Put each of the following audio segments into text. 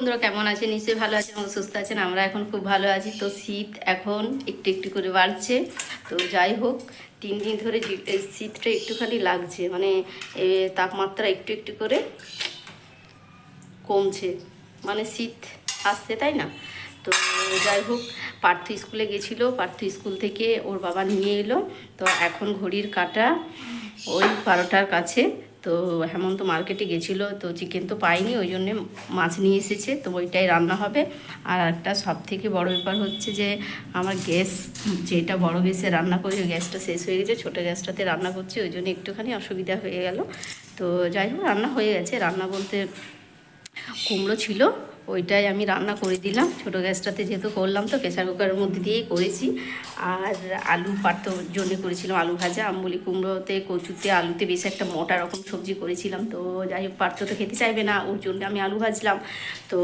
বন্ধুরা কেমন আছে নিশ্চয়ই ভালো আছেন এবং সুস্থ আছেন। আমরা এখন খুব ভালো আছি। তো শীত এখন একটু একটু করে বাড়ছে। তো যাই হোক, তিন দিন ধরে শীতটা একটুখানি লাগছে। মানে তাপমাত্রা একটু একটু করে কমছে। মানে শীত আসছে, তাই না? তো যাই হোক, পার্থ স্কুলে গেছিল। পার্থ স্কুল থেকে ওর বাবা নিয়ে এলো। তো এখন ঘড়ির কাটা ওই বারোটার কাছে। তো হেমন্ত মার্কেটে গেছিল, তো চিকেন তো পাইনি, ওই জন্যে মাছ নিয়ে এসেছে, তো ওইটাই রান্না হবে। আর একটা সব থেকে বড়ো ব্যাপার হচ্ছে যে, আমার গ্যাস, যেটা বড় গ্যাসে রান্না করি গ্যাসটা শেষ হয়ে গেছে, ছোটো গ্যাসটাতে রান্না করছি, ওই জন্য একটুখানি অসুবিধা হয়ে গেল। তো যাই হোক, রান্না হয়ে গেছে। রান্না বলতে কুমড়ো ছিল ওইটাই আমি রান্না করে দিলাম। ছোটো গ্যাসটাতে যেহেতু করলাম তো প্রেসার কুকারের মধ্যে দিয়েই করেছি। আর আলু পাড়তোর জন্য করেছিলাম আলু ভাজা, আম্বলি কুমড়োতে, কচুতে, আলুতে বেশ একটা মোটা রকম সবজি করেছিলাম। তো যাই হোক, পার্থ তো খেতে চাইবে না, ওর জন্য আমি আলু ভাজলাম। তো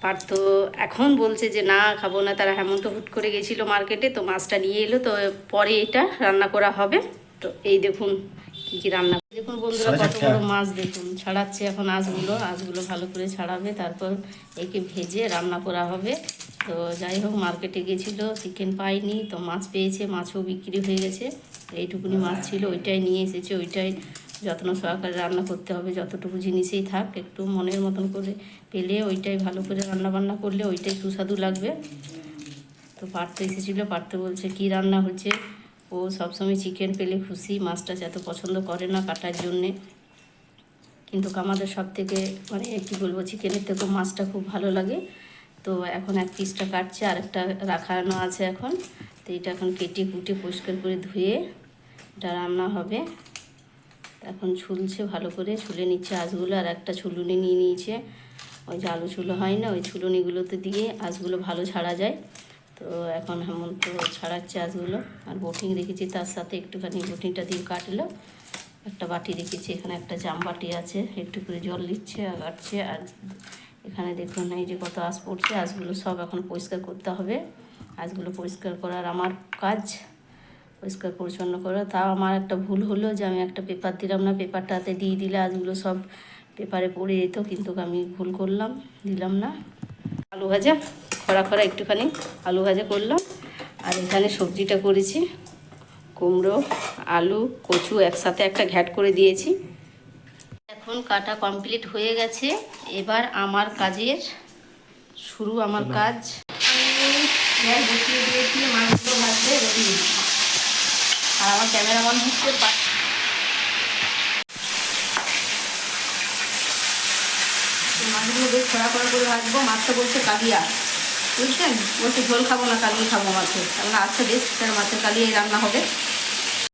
পার্থ এখন বলছে যে, না, খাব না। তারা হেমন্ত হুট করে গেছিল মার্কেটে, তো মাছটা নিয়ে এলো। তো পরে এটা রান্না করা হবে। তো এই দেখুন কী কী রান্না দেখুন বন্ধুরা কত বড় মাছ দেখুন। ছাড়াচ্ছে এখন আঁশগুলো। আঁশগুলো ভালো করে ছাড়াবে তারপর একে ভেজে রান্না করা হবে। তো যাই হোক মার্কেটে গেছিল চিকেন পাইনি তো মাছ পেয়েছে মাছও বিক্রি হয়ে গেছে। এইটুকুনি মাছ ছিল ওইটাই নিয়ে এসেছে ওইটাই যত্ন সহকারে রান্না করতে হবে যতটুকু জিনিসেই থাক একটু মনের মতন করে পেলে ওইটাই ভালো করে রান্না বান্না করলে ওইটাই সুস্বাদু লাগবে। তো পারতে এসেছিল পারতে বলছে কি রান্না হচ্ছে? ও সবসময় চিকেন পেলে খুশি মাছ টাছ এত পছন্দ করে না কাটার জন্যে। কিন্তু আমাদের সব থেকে মানে কী বলব চিকেনের থেকেও মাছটা খুব ভালো লাগে। তো এখন এক পিসটা কাটছে আর একটা রাখানো আছে এখন। তো এটা এখন কেটে কুটে পরিষ্কার করে ধুয়ে এটা রান্না হবে। এখন ছুলছে ভালো করে, ছুলে নিচ্ছে আঁশগুলো আর একটা ছুলুনি নিয়ে নিয়েছে। ওই যে আলু ছুলো হয় না, ওই ছুলুনিগুলোতে দিয়ে আঁশগুলো ভালো ছাড়া যায়। তো এখন হেমন্ত ছাড়াচ্ছে আঁশগুলো আর বটিং রেখেছি তার সাথে একটুখানি বটিংটা দিয়ে কাটলো। একটা বাটি রেখেছি এখানে একটা জাম বাটি আছে, একটু করে জল দিচ্ছে আর কাটছে আর এখানে দেখুন, এই যে কত আঁশ পড়ছে, আঁশগুলো সব এখন পরিষ্কার করতে হবে। আঁশগুলো পরিষ্কার করার আমার কাজ, পরিষ্কার পরিচ্ছন্ন করা। তাও আমার একটা ভুল হলো যে আমি একটা পেপার দিলাম না পেপারটাতে দিয়ে দিলে আজগুলো সব পেপারে পড়ে যেত, কিন্তু আমি ভুল করলাম, দিলাম না। আলু ভাজা? খরা খরা একটুখানি আলু ভাজা করলাম। আর এখানে সবজিটা করেছি কুমড়ো আলু কচু একসাথে একটা ঘ্যাট করে দিয়েছি। এখন কাটা কমপ্লিট হয়ে গেছে। এবার আমার কাজের শুরু আমার কাজ। আমি গ্যাস বসিয়ে দিয়েছি মাছগুলো ভাজতে রেডি। আর আমার ক্যামেরাম্যান হচ্ছে মাছগুলো বেশ খরা খরা করে ভাজবো। মাছটা বলছে কালিয়া। বুঝছেন বলছে, ঝোল খাব না কালিয়ে খাব মাছের কারণ আচ্ছা বেশ, তার মাছের কালিয়ে রান্না হবে।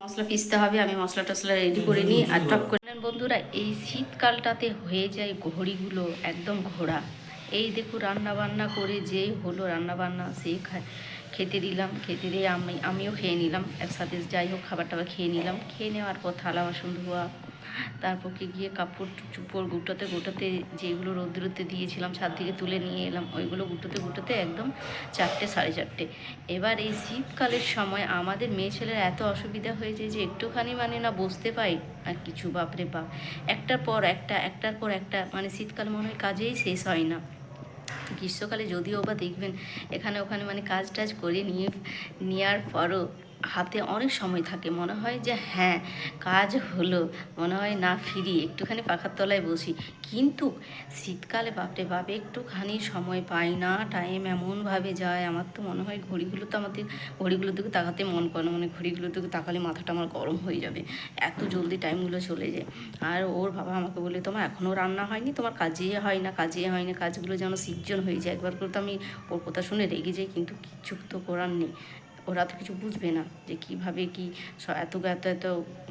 মশলা পিসতে হবে, আমি মশলা টশলা রেডি করে নিই আর টপ করে বন্ধুরা, এই শীতকালটাতে হয়ে যায় ঘড়িগুলো একদম ঘোড়া এই দেখো রান্না বান্না করে যে হলো রান্না বান্না সে খেতে দিলাম, খেতে দিয়ে আমি, আমিও খেয়ে নিলাম। একসাথে যাই হোক খাবার টাবার খেয়ে নিলাম। খেয়ে নেওয়ার পর থালা, বাসন ধোয়া তারপর কি গিয়ে কাপড় চুপড় গুটোতে গুটোতে যেগুলো রোদ্রুতে দিয়েছিলাম ছাদ থেকে তুলে নিয়ে এলাম, ওইগুলো গুটোতে গুটোতে একদম চারটে, সাড়ে চারটে। এবার এই শীতকালের সময় আমাদের মেয়ে ছেলের এত অসুবিধা হয়েছে যে একটুখানি মানে না বসতে পাই। আর কিছু বাপরে বাপ। একটার পর একটা, একটার পর একটা মানে শীতকাল মনে হয় কাজেই শেষ হয় না। গ্রীষ্মকালে যদিও বা দেখবেন এখানে ওখানে মানে কাজ টাজ করে নিয়ে নেওয়ার পরও হাতে অনেক সময় থাকে। মনে হয় যে হ্যাঁ কাজ হলো। মনে হয় না ফিরি, একটুখানি পাখার তলায় বসি। কিন্তু শীতকালে বাপরে বাপ, একটুখানি সময় পাই না। টাইম এমনভাবে যায়। আমার তো মনে হয় ঘড়িগুলো তো আমাদের, ঘড়িগুলোর দিকে তাকাতে মন করে না। মানে ঘড়িগুলোর দিকে তাকালে মাথাটা আমার গরম হয়ে যাবে। এত জলদি টাইমগুলো চলে যায়। আর ওর বাবা আমাকে বলে তোমার এখনও রান্না হয়নি? তোমার কাজে হয় না, কাজে হয় না। কাজগুলো যেন সিজন হয়ে যায়। একবার করে তো আমি ওর কথা শুনে রেগে যাই, কিন্তু কিচ্ছু তো করার নেই। ওরা তো কিছু বুঝবে না যে কীভাবে কি এত এত এত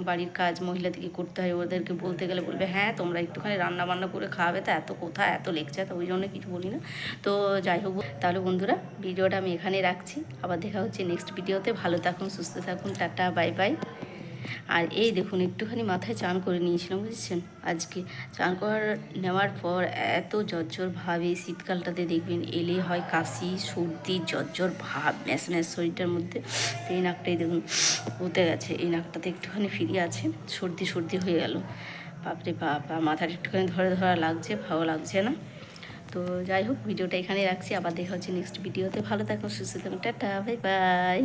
বাড়ির কাজ মহিলাদেরকে করতে হয়, ওদেরকে বলতে গেলে বলবে হ্যাঁ তোমরা একটুখানি রান্না বান্না করে খাওয়াবে তো, এত কোথায়, এত লেকচার, তো ওই জন্য কিছু বলি না। তো যাই হোক, তাহলে বন্ধুরা, ভিডিওটা আমি এখানে রাখছি। আবার দেখা হচ্ছে নেক্সট ভিডিওতে ভালো থাকুন, সুস্থ থাকুন, টাটা বাই বাই আর এই দেখুন, একটুখানি মাথায় চান করে নিয়েছিলাম, বুঝছেন? আজকে চান করার, নেওয়ার পর এত জ্বর ভাব, এই শীতকালটাতে দেখবেন এলে হয় কাশি, সর্দি জ্বর ভাব ম্যাস ম্যাস শরীরটার মধ্যে। এই নাকটাই দেখুন উঠে গেছে। এই নাকটাতে একটুখানি ফিরে আছে, সর্দি সর্দি হয়ে গেল। বাপরে বাপ মাথাটা একটুখানি ধরে ধরা লাগছে, ভালো লাগছে না। তো যাই হোক, ভিডিওটা এখানে রাখছি। আবার দেখা হচ্ছে নেক্সট ভিডিওতে। ভালো থাকুন, সুস্থ থাকুন। টাটা, বাই বাই।